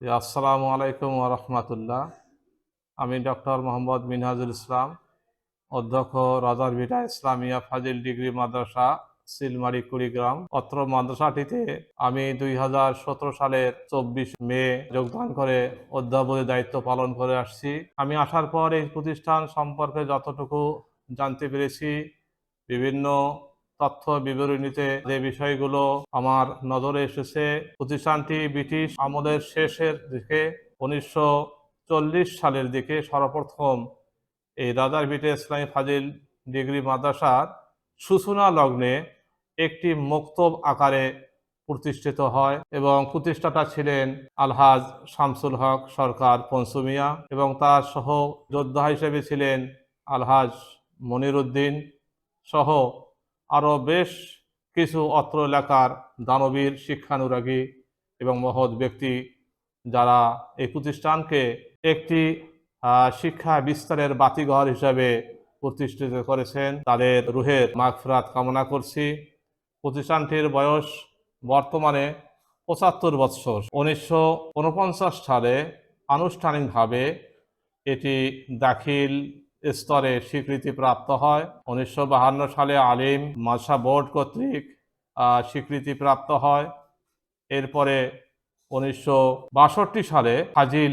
আসসালামু আলাইকুম রহমতুল্লাহ। আমি ডক্টর মোহাম্মদ মিনহাজুল ইসলাম, অধ্যক্ষ রাজার ভিটা ইসলামিয়া ফাজিল ডিগ্রি মাদ্রাসা, সিলমারি, কুড়িগ্রাম। অত্র মাদ্রাসাটিতে আমি দুই হাজার সতেরো সালের চব্বিশ মে যোগদান করে অধ্যাপকের দায়িত্ব পালন করে আসছি। আমি আসার পর এই প্রতিষ্ঠান সম্পর্কে যতটুকু জানতে পেরেছি, বিভিন্ন তথ্য বিবরণীতে যে বিষয়গুলো আমার নজরে এসেছে, প্রতিষ্ঠানটি ব্রিটিশ আমলের শেষের দিকে উনিশশো চল্লিশ সালের দিকে সর্বপ্রথম এই রাজার বিটে ইসলামী ফাজিল ডিগ্রি মাদ্রাসার সূচনা লগ্নে একটি মক্তব আকারে প্রতিষ্ঠিত হয় এবং প্রতিষ্ঠাতা ছিলেন আলহাজ শামসুল হক সরকার পঞ্চমিয়া এবং তার সহ যোদ্ধা হিসেবে ছিলেন আলহাজ মনিরুদ্দিন সহ আরও বেশ কিছু অত্র এলাকার দানবীর, শিক্ষানুরাগী এবং মহৎ ব্যক্তি যারা এই প্রতিষ্ঠানকে একটি শিক্ষা বিস্তারের বাতিঘর হিসাবে প্রতিষ্ঠিত করেছেন। তাদের রুহের মাগফরাত কামনা করছি। প্রতিষ্ঠানটির বয়স বর্তমানে পঁচাত্তর বৎসর। উনিশশো উনপঞ্চাশ সালে আনুষ্ঠানিকভাবে এটি দাখিল স্তরে স্বীকৃতি প্রাপ্ত হয়। উনিশশো সালে আলিম মাসা বোর্ড কর্তৃক স্বীকৃতি প্রাপ্ত হয়। এরপরে উনিশশো বাষট্টি সালে ফাজিল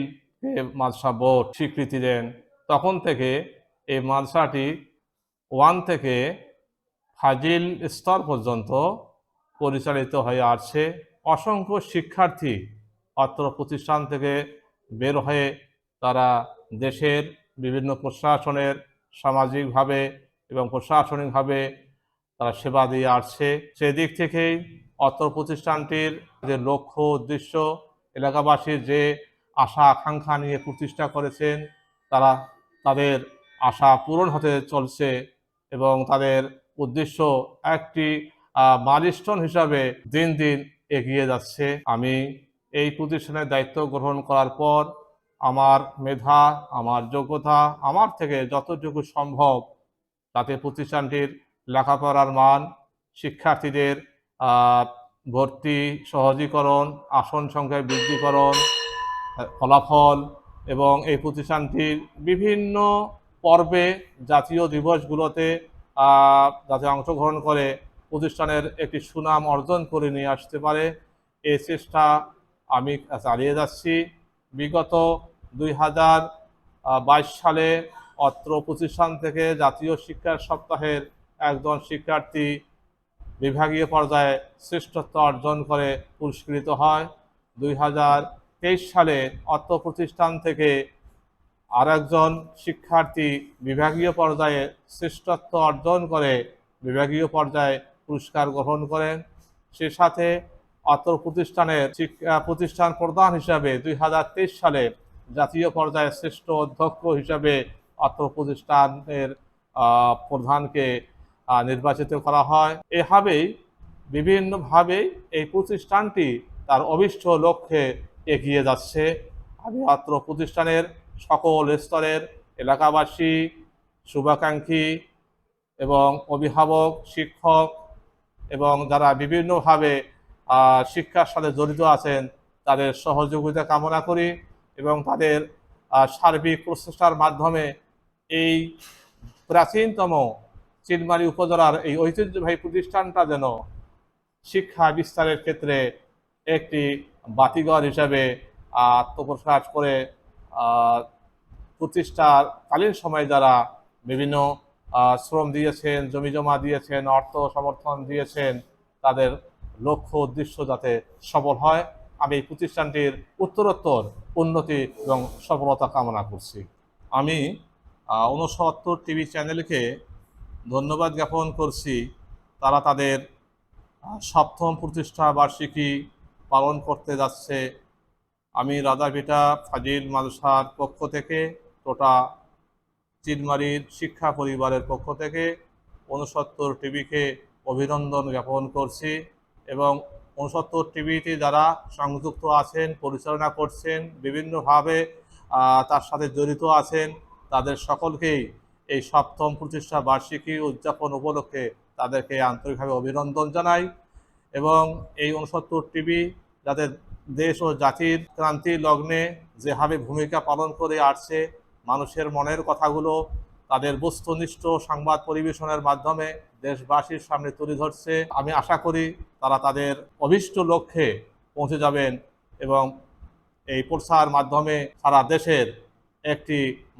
মাদশা বোর্ড স্বীকৃতি দেন। তখন থেকে এই মাদ্রাসাটি ওয়ান থেকে ফাজিল স্তর পর্যন্ত পরিচালিত হয়ে আসছে। অসংখ্য শিক্ষার্থী অত্র প্রতিষ্ঠান থেকে বের হয়ে তারা দেশের বিভিন্ন প্রশাসনের সামাজিকভাবে এবং প্রশাসনিকভাবে তারা সেবা দিয়ে আসছে। সেদিক থেকেই অত্র প্রতিষ্ঠানটির যে লক্ষ্য উদ্দেশ্য, এলাকাবাসীর যে আশা আকাঙ্ক্ষা নিয়ে প্রতিষ্ঠা করেছেন, তারা তাদের আশা পূরণ হতে চলছে এবং তাদের উদ্দেশ্য একটি মাইলস্টোন হিসাবে দিন দিন এগিয়ে যাচ্ছে। আমি এই প্রতিষ্ঠানের দায়িত্ব গ্রহণ করার পর আমার মেধা, আমার যোগ্যতা, আমার থেকে যতটুকু সম্ভব তাতে প্রতিষ্ঠানটির লেখাপড়ার মান, শিক্ষার্থীদের ভর্তি, সহজীকরণ, আসন সংখ্যায় বৃদ্ধিকরণ ফলাফল এবং এই প্রতিষ্ঠানটির বিভিন্ন পর্বে জাতীয় দিবসগুলোতে যাতে অংশগ্রহণ করে প্রতিষ্ঠানের একটি সুনাম অর্জন করে নিয়ে আসতে পারে। এই চেষ্টা আমি চালিয়ে যাচ্ছি। বিগত দুই হাজার বাইশ সালে অত্র প্রতিষ্ঠান থেকে জাতীয় শিক্ষার সপ্তাহের একজন শিক্ষার্থী বিভাগীয় পর্যায়ে শ্রেষ্ঠত্ব অর্জন করে পুরস্কৃত হয়। দুই হাজার তেইশ সালে অত্র প্রতিষ্ঠান থেকে আর একজন শিক্ষার্থী বিভাগীয় পর্যায়ে শ্রেষ্ঠত্ব অর্জন করে বিভাগীয় পর্যায়ে পুরস্কার গ্রহণ করেন। সে সাথে অত্র প্রতিষ্ঠানের শিক্ষা প্রতিষ্ঠান প্রধান হিসাবে দুই হাজার তেইশ সালে জাতীয় পর্যায়ে শ্রেষ্ঠ অধ্যক্ষ হিসাবে অত্র প্রতিষ্ঠানের প্রধানকে নির্বাচিত করা হয়। এভাবেই বিভিন্নভাবে এই প্রতিষ্ঠানটি তার অভিষ্ট লক্ষ্যে এগিয়ে যাচ্ছে। আমি অত্র প্রতিষ্ঠানের সকল স্তরের এলাকাবাসী, শুভাকাঙ্ক্ষী এবং অভিভাবক, শিক্ষক এবং যারা বিভিন্নভাবে শিক্ষার সাথে জড়িত আছেন, তাদের সহযোগিতা কামনা করি। এবং তাদের সার্বিক প্রচেষ্টার মাধ্যমে এই প্রাচীনতম চিলমারি উপজেলার এই ঐতিহ্যবাহী প্রতিষ্ঠানটা যেন শিক্ষা বিস্তারের ক্ষেত্রে একটি বাতিঘর হিসাবে আত্মপ্রকাশ করে প্রতিষ্ঠার কালীন সময়ে যারা বিভিন্ন শ্রম দিয়েছেন জমি জমা দিয়েছেন, অর্থ সমর্থন দিয়েছেন, তাদের লক্ষ্য উদ্দেশ্য যাতে সফল হয়। আমি এই প্রতিষ্ঠানটির উত্তরোত্তর উন্নতি এবং সফলতা কামনা করছি। আমি উনসত্তর টিভি চ্যানেলকে ধন্যবাদ জ্ঞাপন করছি। তারা তাদের সপ্তম প্রতিষ্ঠা বার্ষিকী পালন করতে যাচ্ছে। আমি রাজাভিটা ফাজিল মাদ্রাসার পক্ষ থেকে টোটা চিনমারির শিক্ষা পরিবারের পক্ষ থেকে উনসত্তর টিভিকে অভিনন্দন জ্ঞাপন করছি এবং উনসত্তর টিভিতে যারা সংযুক্ত আছেন, পরিচালনা করছেন, বিভিন্নভাবে তার সাথে জড়িত আছেন, তাদের সকলকেই এই সপ্তম প্রতিষ্ঠা বার্ষিকী উদযাপন উপলক্ষে তাদেরকে আন্তরিকভাবে অভিনন্দন জানাই এবং এই উনসত্তর টিভি যাদের দেশ ও জাতির ক্রান্তি লগ্নে যেভাবে ভূমিকা পালন করে আসছে, মানুষের মনের কথাগুলো তাদের বস্তুনিষ্ঠ সংবাদ পরিবেশনের মাধ্যমে দেশবাসীর সামনে তুলে ধরছে। আমি আশা করি তারা তাদের অভিষ্ট লক্ষ্যে পৌঁছে যাবেন এবং এই প্রসার মাধ্যমে সারা দেশের একটি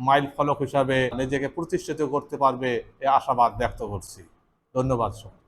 মাইল ফলক হিসাবে নিজেকে প্রতিষ্ঠিত করতে পারবে এ আশাবাদ ব্যক্ত করছি। ধন্যবাদ সবাই